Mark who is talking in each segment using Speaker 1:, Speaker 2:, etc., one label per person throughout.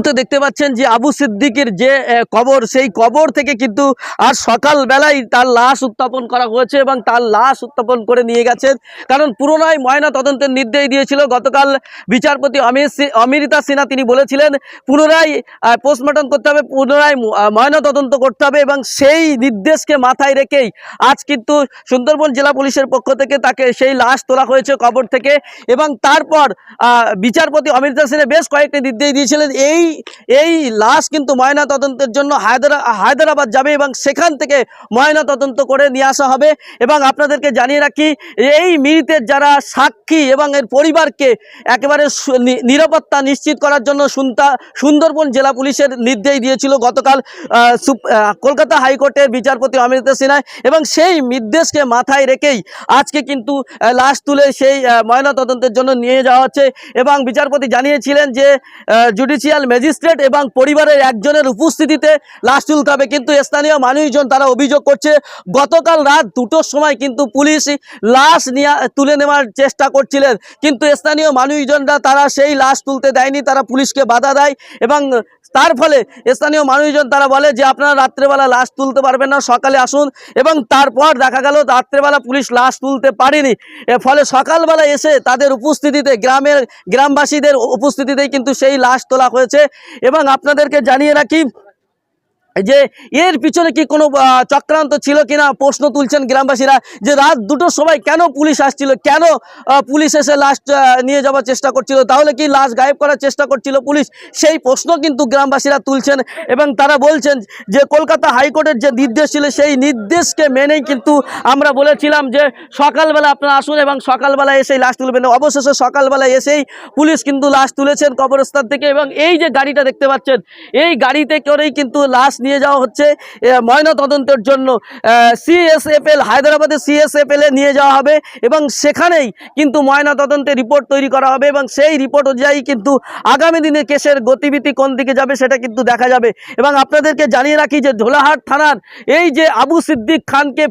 Speaker 1: মুহূর্তে দেখতে পাচ্ছেন যে আবু সিদ্দিকের যে কবর, সেই কবর থেকে কিন্তু আজ সকালবেলায় তার লাশ উত্থাপন করা হয়েছে এবং তার লাশ উত্থাপন করে নিয়ে গেছেন। কারণ পুনরায় ময়না তদন্তের নির্দেশ দিয়েছিল। গতকাল বিচারপতি অমৃতা সিনহা তিনি বলেছিলেন, পুনরায় পোস্টমর্টম করতে হবে, পুনরায় ময়না তদন্ত করতে হবে এবং সেই নির্দেশকে মাথায় রেখেই আজ কিন্তু সুন্দরবন জেলা পুলিশের পক্ষ থেকে তাকে সেই লাশ তোলা হয়েছে কবর থেকে এবং তারপর বিচারপতি অমৃতা সিনহা বেশ কয়েকটি নির্দেশ দিয়েছিলেন। এই এই লাশ কিন্তু ময়না তদন্তের জন্য হায়দ্রা, হায়দ্রাবাদ যাবে এবং সেখান থেকে ময়না তদন্ত করে নিয়ে আসা হবে। এবং আপনাদেরকে জানিয়ে রাখি, এই মিরিতের যারা সাক্ষী এবং এর পরিবারকে একেবারে নিরাপত্তা নিশ্চিত করার জন্য সুনতা, সুন্দরবন জেলা পুলিশের নির্দেশ দিয়েছিল গতকাল কলকাতা হাইকোর্টের বিচারপতি অমৃতা সিনহা। এবং সেই নির্দেশকে মাথায় রেখেই আজকে কিন্তু লাশ তুলে সেই ময়না তদন্তের জন্য নিয়ে যাওয়া হচ্ছে। এবং বিচারপতি জানিয়েছিলেন যে জুডিশিয়াল ম্যাজিস্ট্রেট এবং পরিবারের একজনের উপস্থিতিতে লাশ তুলতে হবে। কিন্তু স্থানীয় মানুষজন তারা অভিযোগ করছে, গতকাল রাত দুটোর সময় কিন্তু পুলিশ লাশ নিয়ে তুলে নেওয়ার চেষ্টা করছিলেন। কিন্তু স্থানীয় মানুষজনরা তারা সেই লাশ তুলতে দেয়নি, তারা পুলিশকে বাধা দেয় এবং তার ফলে স্থানীয় মানুষজন তারা বলে যে, আপনারা রাত্রেবেলা লাশ তুলতে পারবেন না, সকালে আসুন। এবং তারপর দেখা গেল, রাত্রেবেলা পুলিশ লাশ তুলতে পারেনি। এর ফলে সকালবেলা এসে তাদের উপস্থিতিতে গ্রামের গ্রামবাসীদের উপস্থিতিতেই কিন্তু সেই লাশ তোলা হয়েছে। এবং আপনাদেরকে জানিয়ে রাখি যে এর পিছনে কি কোনো চক্রান্ত ছিল কিনা? প্রশ্ন তুলছেন গ্রামবাসীরা যে রাত দুটোর সময় কেন পুলিশ আসছিল? কেন পুলিশ এসে লাশ নিয়ে যাওয়ার চেষ্টা করছিল? তাহলে কি লাশ গায়েব করার চেষ্টা করছিল পুলিশ? সেই প্রশ্ন কিন্তু গ্রামবাসীরা তুলছেন এবং তারা বলছেন যে কলকাতা হাইকোর্টের যে নির্দেশ ছিল, সেই নির্দেশকে মেনেই কিন্তু আমরা বলেছিলাম যে সকালবেলা আপনারা আসুন এবং সকালবেলা এসেই লাশ তুলবেন। অবশেষে সকালবেলা এসেই পুলিশ কিন্তু লাশ তুলেছেন কবরস্থান থেকে এবং এই যে গাড়িটা দেখতে পাচ্ছেন, এই গাড়িতে করেই কিন্তু লাশ নিয়ে যাওয়া হচ্ছে ময়না তদন্তের জন্য। সিএসএফএল হায়দ্রাবাদের সিএসএফএল নিয়ে যাওয়া হবে এবং সেখানেই কিন্তু ময়না তদন্তের রিপোর্ট তৈরি করা হবে এবং সেই রিপোর্ট অনুযায়ী কিন্তু আগামী দিনে কেসের গতিবিধি কোন দিকে যাবে সেটা কিন্তু দেখা যাবে। এবং আপনাদেরকে জানিয়ে রাখি যে ঝোলাহাট থানার এই যে আবু সিদ্দিক খানকে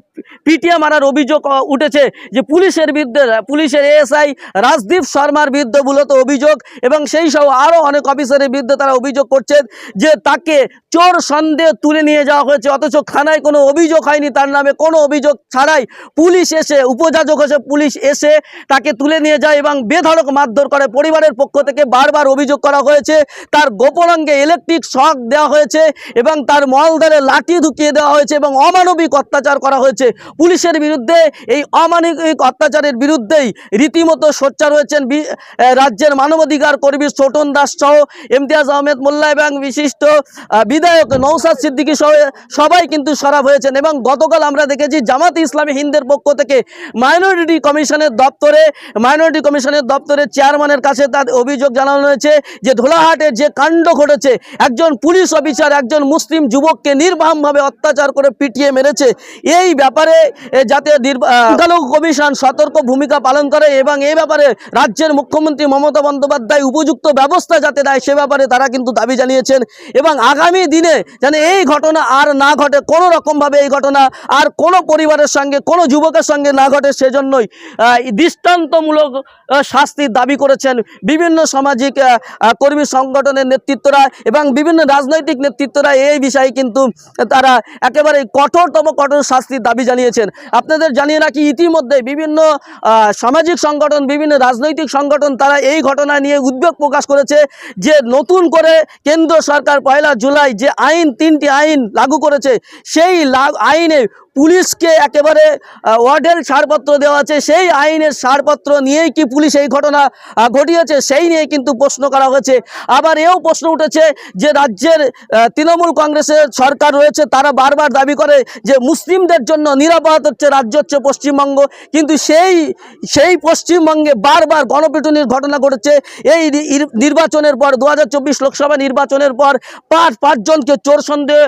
Speaker 1: পিটিয়ে মারার অভিযোগ উঠেছে যে পুলিশের বিরুদ্ধে, পুলিশের এএসআই রাজদীপ শর্মার বিরুদ্ধে মূলত অভিযোগ এবং সেই সহ আরও অনেক অফিসারের বিরুদ্ধে তারা অভিযোগ করছেন যে তাকে চোর সন্দেহ তুলে নিয়ে যাওয়া হয়েছে, অথচ থানায় কোনো অভিযোগ হয়নি, তার নামে কোনো অভিযোগ ছাড়াই পুলিশ এসে, উপযাজক এসে পুলিশ এসে তাকে তুলে নিয়ে যায় এবং বেধড়ক মারধর করে। পরিবারের পক্ষ থেকে বারবার অভিযোগ করা হয়েছে, তার গোপনাঙ্গে ইলেকট্রিক শক দেওয়া হয়েছে এবং তার মলদারে লাঠি ঢুকিয়ে দেওয়া হয়েছে এবং অমানবিক অত্যাচার করা হয়েছে। পুলিশের বিরুদ্ধে এই অমানবিক অত্যাচারের বিরুদ্ধেই রীতিমতো সোচ্চার হয়েছেন রাজ্যের মানবাধিকার কর্মী ছোটন দাস সহ ইমতিয়াজ আহমেদ মোল্লা এবং বিশিষ্ট বিধায়ক বিধায়ক নৌসাদ সিদ্দিকী সহ সবাই কিন্তু সরাব হয়েছেন এবং গতকাল আমরা দেখেছি জামাত ইসলামী হিন্দের পক্ষ থেকে মাইনরিটি কমিশনের দপ্তরে, মাইনরিটি কমিশনের দপ্তরে চেয়ারম্যানের কাছে তার অভিযোগ জানানো হয়েছে যে ধোলাহাটে যে কাণ্ড ঘটেছে, একজন পুলিশ অফিসার, একজন মুসলিম যুবককে নির্বাহভাবে অত্যাচার করে পিটিয়ে মেরেছে। এই ব্যাপারে যাতে সংখ্যালঘু কমিশন সতর্ক ভূমিকা পালন করে এবং এই ব্যাপারে রাজ্যের মুখ্যমন্ত্রী মমতা বন্দ্যোপাধ্যায় উপযুক্ত ব্যবস্থা যাতে দেয় সে ব্যাপারে তারা কিন্তু দাবি জানিয়েছেন। এবং আগামী দিনে যেন এই ঘটনা আর না ঘটে, কোনো রকমভাবে এই ঘটনা আর কোনো পরিবারের সঙ্গে, কোনো যুবকের সঙ্গে না ঘটে, সেজন্যই দৃষ্টান্তমূলক শাস্তির দাবি করেছেন বিভিন্ন সামাজিক কর্মী সংগঠনের নেতৃত্বরা এবং বিভিন্ন রাজনৈতিক নেতৃত্বরা এই বিষয়ে কিন্তু তারা একেবারে কঠোরতম কঠোর শাস্তির দাবি জানিয়েছেন। আপনাদের জানিয়ে রাখি, ইতিমধ্যে বিভিন্ন সামাজিক সংগঠন, বিভিন্ন রাজনৈতিক সংগঠন তারা এই ঘটনা নিয়ে উদ্বেগ প্রকাশ করেছে যে নতুন করে কেন্দ্র সরকার পয়লা জুলাই যে আইন তিনটি আইন লাগু করেছে। সেই আইনে পুলিশকে একেবারে আহ, ওয়ার্ডের ছাড়পত্র দেওয়া আছে সেই আইনের ছাড়পত্র নিয়েই কি পুলিশ এই ঘটনা ঘটিয়েছে সেই নিয়ে কিন্তু প্রশ্ন করা হয়েছে। আবার এও প্রশ্ন উঠেছে যে রাজ্যের তৃণমূল কংগ্রেসের সরকার রয়েছে তারা বারবার দাবি করে যে মুসলিমদের জন্য নিরাপদ হচ্ছে রাজ্য হচ্ছে পশ্চিমবঙ্গ। কিন্তু সেই সেই পশ্চিমবঙ্গে বারবার গণপিটুনির ঘটনা ঘটেছে। এই নির্বাচনের পর দু হাজার চব্বিশ লোকসভা নির্বাচনের পর পাঁচ পাঁচজনকে চোর সন্দেহে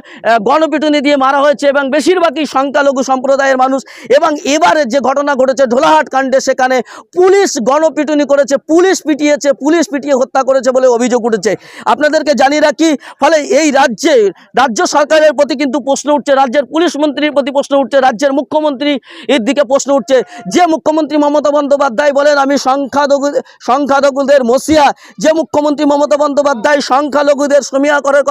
Speaker 1: গণপিটুনি দিয়ে মারা হয়েছে এবং বেশিরভাগই সংখ্যা সংখ্যালঘু সম্প্রদায়ের মানুষ এবং এবারে যে ঘটনা ঘটেছে ঢোলাহাট কাণ্ডে, সেখানে পুলিশ গণপিটুনি করেছে, পুলিশ পিটিয়েছে, পুলিশ পিটিয়ে হত্যা করেছে বলে অভিযোগ উঠেছে। আপনাদেরকে জানিয়ে রাখি, ফলে এই রাজ্যে, রাজ্য সরকারের প্রতি কিন্তু প্রশ্ন উঠছে, রাজ্যের পুলিশ মন্ত্রীর প্রতি প্রশ্ন উঠছে, রাজ্যের মুখ্যমন্ত্রী এর দিকে প্রশ্ন উঠছে। যে মুখ্যমন্ত্রী মমতা বন্দ্যোপাধ্যায় বলেন, আমি সংখ্যালঘু, সংখ্যালঘুদের মসিয়া। যে মুখ্যমন্ত্রী মমতা বন্দ্যোপাধ্যায় সংখ্যালঘুদের সমীয়া করার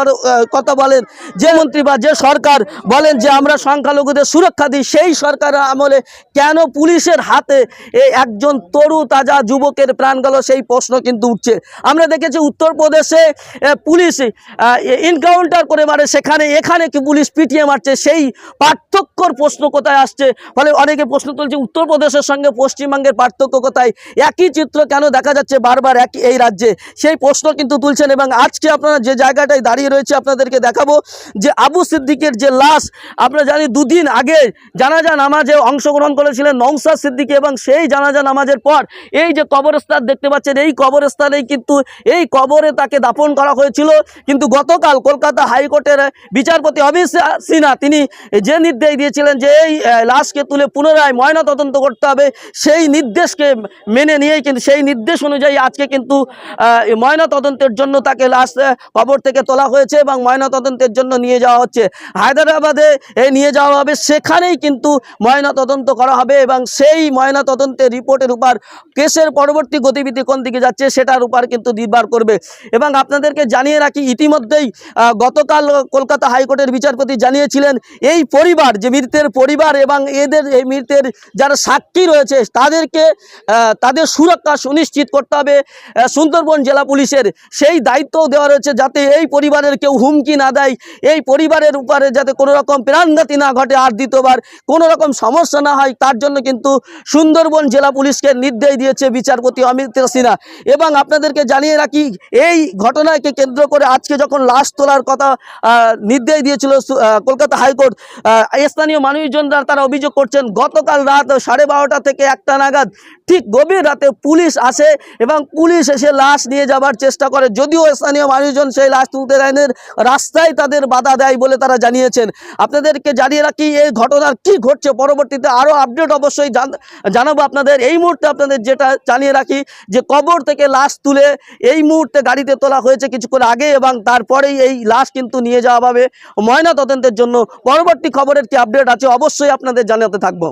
Speaker 1: কথা বলেন। যে মন্ত্রী বা যে সরকার বলেন যে, আমরা সংখ্যালঘুদের সুরক্ষা দিই, সেই সরকারের আমলে কেন পুলিশের হাতে একজন তরু তাজা যুবকের প্রাণ গেল? সেই প্রশ্ন কিন্তু উঠছে। আমরা দেখেছি উত্তরপ্রদেশে পুলিশ এনকাউন্টার করে মারে। সেখানে, এখানে কি পুলিশ পিটিয়ে মারছে? সেই পার্থক্যর প্রশ্ন কোথায় আসছে? ফলে অনেকে প্রশ্ন তুলছে, উত্তরপ্রদেশের সঙ্গে পশ্চিমবঙ্গের পার্থক্য কোথায়? একই চিত্র কেন দেখা যাচ্ছে বারবার একই এই রাজ্যে? সেই প্রশ্ন কিন্তু তুলছেন এবং আজকে আপনারা যে জায়গাটায় দাঁড়িয়ে রয়েছে, আপনাদেরকে দেখাবো যে আবু সিদ্দিকের যে লাশ, আমরা জানি দুদিন আগে জানাজা নামাজে অংশগ্রহণ করেছিলেন নৌসাদ সিদ্দিকি এবং সেই জানাজা নামাজের পর এই যে কবরস্থান দেখতে পাচ্ছেন, এই কবরস্থানেই কিন্তু, এই কবরে তাকে দাপন করা হয়েছিল। কিন্তু গতকাল কলকাতা হাইকোর্টের বিচারপতি অমিত সিনহা তিনি যে নির্দেশ দিয়েছিলেন যে এই লাশকে তুলে পুনরায় ময়না তদন্ত করতে হবে, সেই নির্দেশকে মেনে নিয়েই কিন্তু, সেই নির্দেশ অনুযায়ী আজকে কিন্তু ময়না তদন্তের জন্য তাকে লাশ কবর থেকে তোলা হয়েছে এবং ময়না তদন্তের জন্য নিয়ে যাওয়া হচ্ছে। হায়দ্রাবাদে এ নিয়ে যাওয়া হবে সেখানেই কিন্তু ময়না তদন্ত করা হবে এবং সেই ময়না তদন্তের রিপোর্টের উপর কেসের পরবর্তী গতিবিধি কোন দিকে যাচ্ছে সেটার উপর কিন্তু নির্ভর করবে। এবং আপনাদেরকে জানিয়ে রাখি, ইতিমধ্যেই গতকাল কলকাতা হাইকোর্টের বিচারপতি জানিয়েছিলেন, এই পরিবার, যে মৃতের পরিবার এবং এদের, এই মৃতের যারা সাক্ষী রয়েছে, তাদেরকে তাদের সুরক্ষা সুনিশ্চিত করতে হবে সুন্দরবন জেলা পুলিশের। সেই দায়িত্বও দেওয়া রয়েছে যাতে এই পরিবারের কেউ হুমকি না দেয়, এই পরিবারের উপরে যাতে কোনো রকম প্রাণঘাতি না ঘটে, আর দ্বিতীয়বার কোনো রকম সমস্যা না হয়, তার জন্য কিন্তু সুন্দরবন জেলা পুলিশকে নির্দেশ দিয়েছে বিচারপতি অমিত সিনহা। এবং আপনাদেরকে জানিয়ে রাখি, এই ঘটনাকে কেন্দ্র করে আজকে যখন লাশ তোলার কথা নির্দেশ দিয়েছিল কলকাতা হাইকোর্ট স্থানীয় মানুষজনরা তারা অভিযোগ করছেন, গতকাল রাত সাড়ে বারোটা থেকে একটা নাগাদ ঠিক গভীর রাতে পুলিশ আসে এবং পুলিশ এসে লাশ নিয়ে যাবার চেষ্টা করে। যদিও স্থানীয় মানুষজন সেই লাশ তুলতে দেয়নি, রাস্তায় তাদের বাধা দেয় বলে তারা জানিয়েছেন। আপনাদেরকে জানিয়ে রাখি, এই ঘটনার কি ঘটছে পরবর্তীতে আরও আপডেট অবশ্যই জান- জানাব আপনাদের। এই মুহূর্তে আপনাদের যেটা জানিয়ে রাখি যে কবর থেকে লাশ তুলে এই মুহূর্তে গাড়িতে তোলা হয়েছে কিছুক্ষণ আগে এবং তারপরেই এই লাশ কিন্তু নিয়ে যাওয়া হবে ময়না তদন্তের জন্য। পরবর্তী খবরের কি আপডেট আছে অবশ্যই আপনাদের জানাতে থাকব।